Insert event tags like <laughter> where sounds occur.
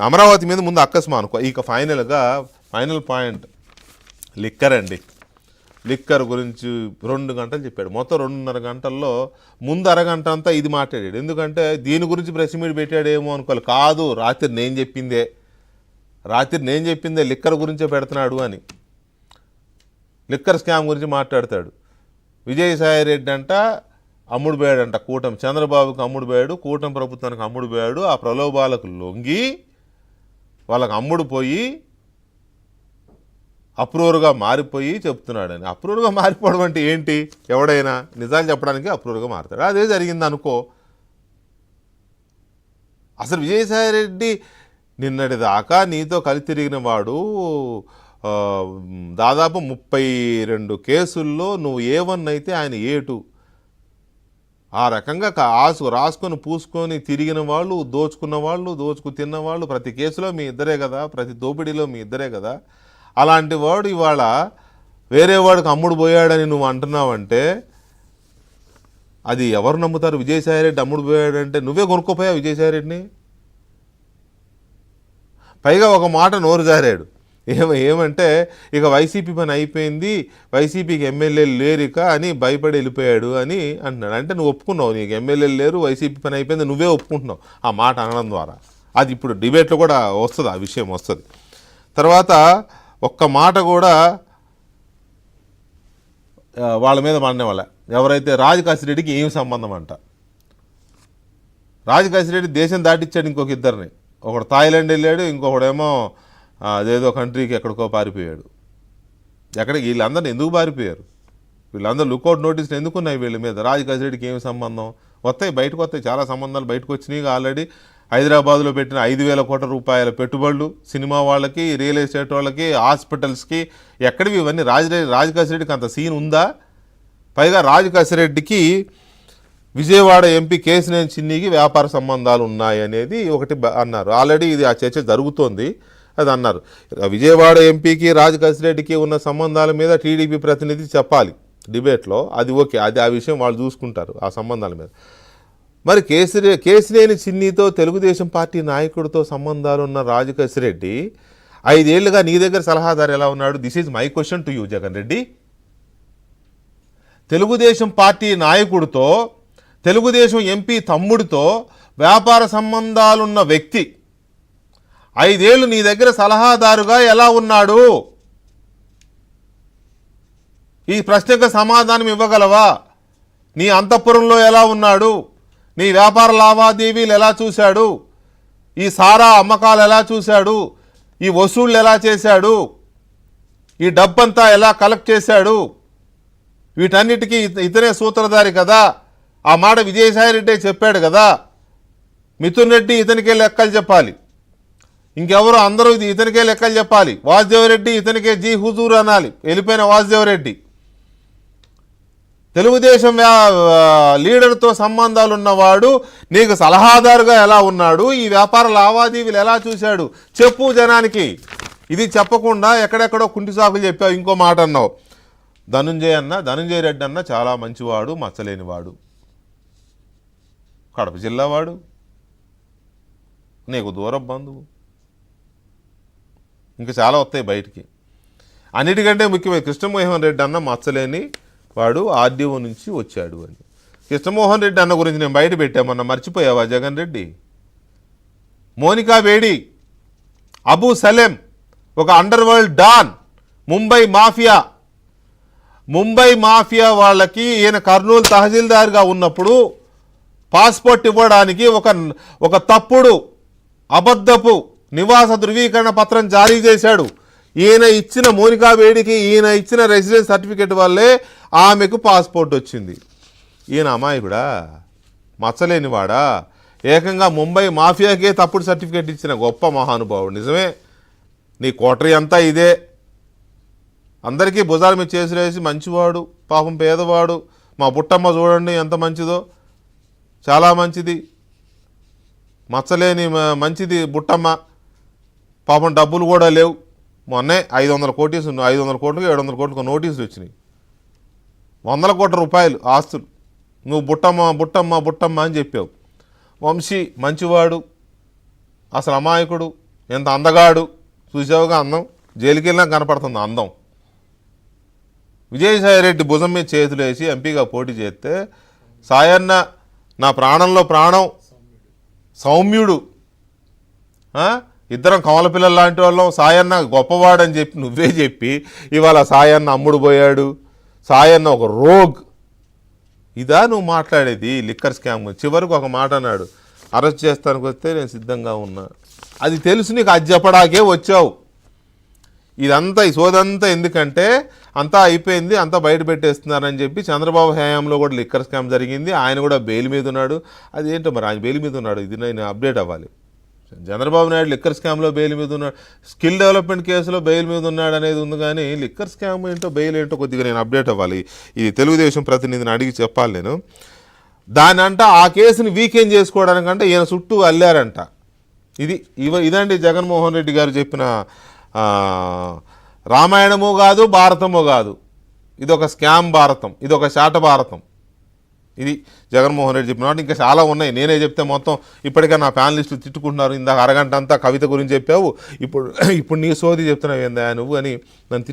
అమరావతి మీద ముందు అక్కస్మా అనుకో ఇక ఫైనల్గా ఫైనల్ పాయింట్ లిక్కర్ అండి. లిక్కర్ గురించి రెండు గంటలు చెప్పాడు. మొత్తం రెండున్నర గంటల్లో ముందు అరగంట అంతా ఇది మాట్లాడాడు. ఎందుకంటే దీని గురించి ప్రెస్ మీట్ పెట్టాడేమో అనుకోవాలి. కాదు రాత్రి నేను చెప్పిందే. రాత్రి నేను చెప్పిందే లిక్కర్ గురించే పెడుతున్నాడు అని. లిక్కర్ స్కామ్ గురించి మాట్లాడతాడు. విజయసాయి రెడ్డి అంట అమ్ముడు పోయాడంట కూటమి. చంద్రబాబుకి అమ్ముడు పోయాడు కూటమి ప్రభుత్వానికి అమ్ముడు పోయాడు. ఆ ప్రలోభాలకు లొంగి వాళ్ళకి అమ్ముడు పోయి అప్రూవర్గా మారిపోయి చెప్తున్నాడని. అప్రూవర్గా మారిపోవడం అంటే ఏంటి? ఎవడైనా నిజాలు చెప్పడానికి అప్రూవర్గా మారుతాడు. అదే జరిగింది అనుకో అసలు విజయసాయి రెడ్డి నిన్నటి దాకా నీతో కలిసి తిరిగిన వాడు దాదాపు ముప్పై రెండు కేసుల్లో నువ్వు ఏ వన్ అయితే ఆయన ఏ టూ ఆ రకంగా ఆసు రాసుకొని పూసుకొని తిరిగిన వాళ్ళు దోచుకున్న వాళ్ళు దోచుకు తిన్నవాళ్ళు ప్రతి కేసులో మీ ఇద్దరే కదా ప్రతి దోపిడీలో మీ ఇద్దరే కదా. అలాంటి వాడు ఇవాళ వేరే వాడికి అమ్ముడు పోయాడని నువ్వు అంటున్నావంటే అది ఎవరు నమ్ముతారు? విజయసాయి రెడ్డి అమ్ముడు పోయాడంటే నువ్వే కొనుక్కోపోయావు విజయసాయి రెడ్డిని? పైగా ఒక మాట నోరు జారాడు. ఏమ ఏమంటే ఇక వైసీపీ పని అయిపోయింది వైసీపీకి ఎమ్మెల్యేలు ఇక అని భయపడి వెళ్ళిపోయాడు అని అంటున్నాడు. అంటే నువ్వు ఒప్పుకున్నావు నీకు ఎమ్మెల్యేలు లేరు వైసీపీ పని అయిపోయింది నువ్వే ఒప్పుకుంటున్నావు. ఆ మాట అనడం ద్వారా. అది ఇప్పుడు డిబేట్లో కూడా వస్తుంది ఆ విషయం వస్తుంది. తర్వాత ఒక్క మాట కూడా వాళ్ళ మీద మాడిన వాళ్ళ ఎవరైతే రాజకాశిరెడ్డికి ఏం సంబంధం అంట. రాజకాశిరెడ్డి దేశం దాటిచ్చాడు ఇంకొక ఇద్దరిని. ఒకడు థాయిలాండ్ వెళ్ళాడు ఇంకొకడేమో అదేదో కంట్రీకి ఎక్కడికో పారిపోయాడు. ఎక్కడికి? వీళ్ళందరిని ఎందుకు పారిపోయారు? వీళ్ళందరూ లుకౌట్ నోటీసులు ఎందుకు ఉన్నాయి వీళ్ళ మీద? రాజకాశిరెడ్డికి ఏమి సంబంధం? వస్తాయి బయటకు వస్తాయి. చాలా సంబంధాలు బయటకు వచ్చినాయి. ఆల్రెడీ హైదరాబాద్లో పెట్టిన ఐదు వేల కోట్ల రూపాయల పెట్టుబడులు సినిమా వాళ్ళకి రియల్ ఎస్టేట్ వాళ్ళకి హాస్పిటల్స్కి ఎక్కడివి ఇవన్నీ? రాజ రాజకాశిరెడ్డికి అంత సీన్ ఉందా? పైగా రాజకాశిరెడ్డికి విజయవాడ ఎంపీ కేసినేని చిన్నికి వ్యాపార సంబంధాలు ఉన్నాయి అనేది ఒకటి బ- అన్నారు. ఆల్రెడీ ఇది ఆ చర్చ జరుగుతోంది. అది అన్నారు. విజయవాడ ఎంపీకి రాజకసిరెడ్డికి ఉన్న సంబంధాల మీద టీడీపీ ప్రతినిధి చెప్పాలి. డిబేట్లో అది ఓకే అది ఆ విషయం వాళ్ళు చూసుకుంటారు ఆ సంబంధాల మీద. మరి కేసరి కేసినేని చిన్నితో తెలుగుదేశం పార్టీ నాయకుడితో సంబంధాలు ఉన్న రాజకేశిరెడ్డి ఐదేళ్ళుగా నీ దగ్గర సలహాదారు ఎలా ఉన్నాడు? This is my question to you Jagan Reddy. Telugu Desam party నాయకుడితో Telugu Desam MP తమ్ముడితో వ్యాపార సంబంధాలున్న వ్యక్తి ఐదేళ్ళు నీ దగ్గర సలహాదారుగా ఎలా ఉన్నాడు? ఈ ప్రశ్నకు సమాధానం ఇవ్వగలవా? నీ అంతఃపురంలో ఎలా ఉన్నాడు? నీ వ్యాపార లావాదేవీలు ఎలా చూశాడు? ఈ సారా అమ్మకాలు ఎలా చూశాడు? ఈ వసూళ్ళు ఎలా చేశాడు? ఈ డబ్బంతా ఎలా కలెక్ట్ చేశాడు? వీటన్నిటికీ ఇతనే సూత్రధారి కదా? ఆ మాట విజయసాయి రెడ్డి చెప్పాడు కదా? మిథున్ రెడ్డి ఇతనికే లెక్కలు చెప్పాలి. ఇంకెవరు అందరూ ఇది ఇతనికే లెక్కలు చెప్పాలి. వాసుదేవరెడ్డి ఇతనికే జీ హుజూర్ అనాలి. వెళ్ళిపోయిన వాసుదేవరెడ్డి. తెలుగుదేశం వ్యా- లీడర్తో సంబంధాలు ఉన్నవాడు నీకు సలహాదారుగా ఎలా ఉన్నాడు? ఈ వ్యాపార లావాదేవీలు ఎలా చూశాడు? చెప్పు జనానికి. ఇది చెప్పకుండా ఎక్కడెక్కడో కుంటి సాకులు చెప్పావు ఇంకో మాట అన్నావు. ధనుంజయ్ అన్న ధనుంజయ రెడ్డి అన్న చాలా మంచివాడు మచ్చలేనివాడు. కడప జిల్లావాడు. నీకు దూరం బంధువు. ఇంకా చాలా వస్తాయి బయటికి. అన్నిటికంటే ముఖ్యమైన కృష్ణమోహన్ రెడ్డి అన్న మచ్చలేని వాడు ఆర్డీఓ నుంచి వచ్చాడు అని. కృష్ణమోహన్ రెడ్డి అన్న గురించి నేను బయట పెట్టామన్న మర్చిపోయావా జగన్ రెడ్డి? మోనికా వేడి అబూ సలేం ఒక underworld don Mumbai mafia. Mumbai mafia వాళ్ళకి ఈయన కర్నూలు తహసీల్దార్గా ఉన్నప్పుడు పాస్పోర్ట్ ఇవ్వడానికి ఒక ఒక తప్పుడు అబద్ధపు నివాస ధృవీకరణ పత్రం జారీ చేశాడు. ఈయన ఇచ్చిన మోనికా వేడికి ఈయన ఇచ్చిన రెసిడెన్స్ సర్టిఫికేట్ వల్లే ఆమెకు పాస్పోర్ట్ వచ్చింది. ఈయన అమాయకుడా? మచ్చలేనివాడా? ఏకంగా ముంబై మాఫియాకే తప్పుడు సర్టిఫికేట్ ఇచ్చిన గొప్ప మహానుభావుడు. నిజమే? నీ కోటరీ అంతా ఇదే. అందరికీ భుజాల మీద చేసిరేసి మంచివాడు పాపం పేదవాడు మా బుట్టమ్మ చూడండి ఎంత మంచిదో. చాలా మంచిది. మచ్చలేని మంచిది బుట్టమ్మ. పాపం డబ్బులు కూడా లేవు. మొన్నే ఐదు వందల కోటీసు ఐదు వందల కోట్లకు ఏడు వందల కోట్లకు నోటీసులు వచ్చినాయి. వందల కోట్ల రూపాయలు ఆస్తులు. నువ్వు బుట్టమ్మ బుట్టమ్మ బుట్టమ్మ అని చెప్పావు. వంశీ మంచివాడు అసలు అమాయకుడు ఎంత అందగాడు. చూసావుగా అందం? జైలుకి వెళ్ళినా కనపడుతుంది అందం. విజయసాయిరెడ్డి భుజం మీద చేతులు వేసి ఎంపీగా పోటీ చేస్తే సాయన్న నా ప్రాణంలో ప్రాణం. సౌమ్యుడు. ఇద్దరం కమల పిల్లలు లాంటి వాళ్ళం. సాయన్న గొప్పవాడని చెప్పి నువ్వే చెప్పి ఇవాళ సాయన్న అమ్ముడు పోయాడు. సాయన్న ఒక రోగ్. ఇదా నువ్వు మాట్లాడేది లిక్కర్ స్కామ్? చివరికి ఒక మాట అన్నాడు. అరెస్ట్ చేస్తానికి వస్తే నేను సిద్ధంగా ఉన్నా. అది తెలుసు నీకు అది చెప్పడాకే వచ్చావు. ఇదంతా ఈ సోదంతా ఎందుకంటే అంతా అయిపోయింది అంతా బయట పెట్టేస్తున్నారని చెప్పి చంద్రబాబు హయాంలో కూడా లిక్కర్ స్కామ్ జరిగింది. ఆయన కూడా బెయిల్ మీద ఉన్నాడు. అది ఏంటో మరి ఆయన బెయిల్ మీద ఉన్నాడు. ఇది నేను అప్డేట్ అవ్వాలి. చంద్రబాబు నాయుడు లిక్కర్ స్కామ్లో బెయిల్ మీద ఉన్నాడు. స్కిల్ డెవలప్మెంట్ కేసులో బెయిల్ మీద ఉన్నాడు అనేది ఉంది కానీ లిక్కర్ స్కామ్ ఏంటో బెయిల్ ఏంటో కొద్దిగా నేను అప్డేట్ అవ్వాలి. ఇది తెలుగుదేశం ప్రతినిధిని అడిగి చెప్పాలి నేను. దాని అంట ఆ కేసుని వీకెండ్ చేసుకోవడానికంటే ఈయన చుట్టూ అల్లారంట. ఇది ఇవ ఇదండి జగన్మోహన్ రెడ్డి గారు చెప్పిన రామాయణము కాదు భారతము కాదు. ఇది ఒక స్కామ్ భారతం. ఇది ఒక శాట భారతం. ఇది జగన్మోహన్ రెడ్డి చెప్పిన ఇంకా చాలా ఉన్నాయి. నేనే చెప్తే మొత్తం ఇప్పటికే నా ప్యానలిస్టులు తిట్టుకుంటున్నారు. ఇందాక అరగంట అంతా కవిత గురించి చెప్పావు. ఇప్పుడు <clears throat> ఇప్పుడు నీ సోది చెప్తున్నావు ఏందా నువ్వు అని నన్ను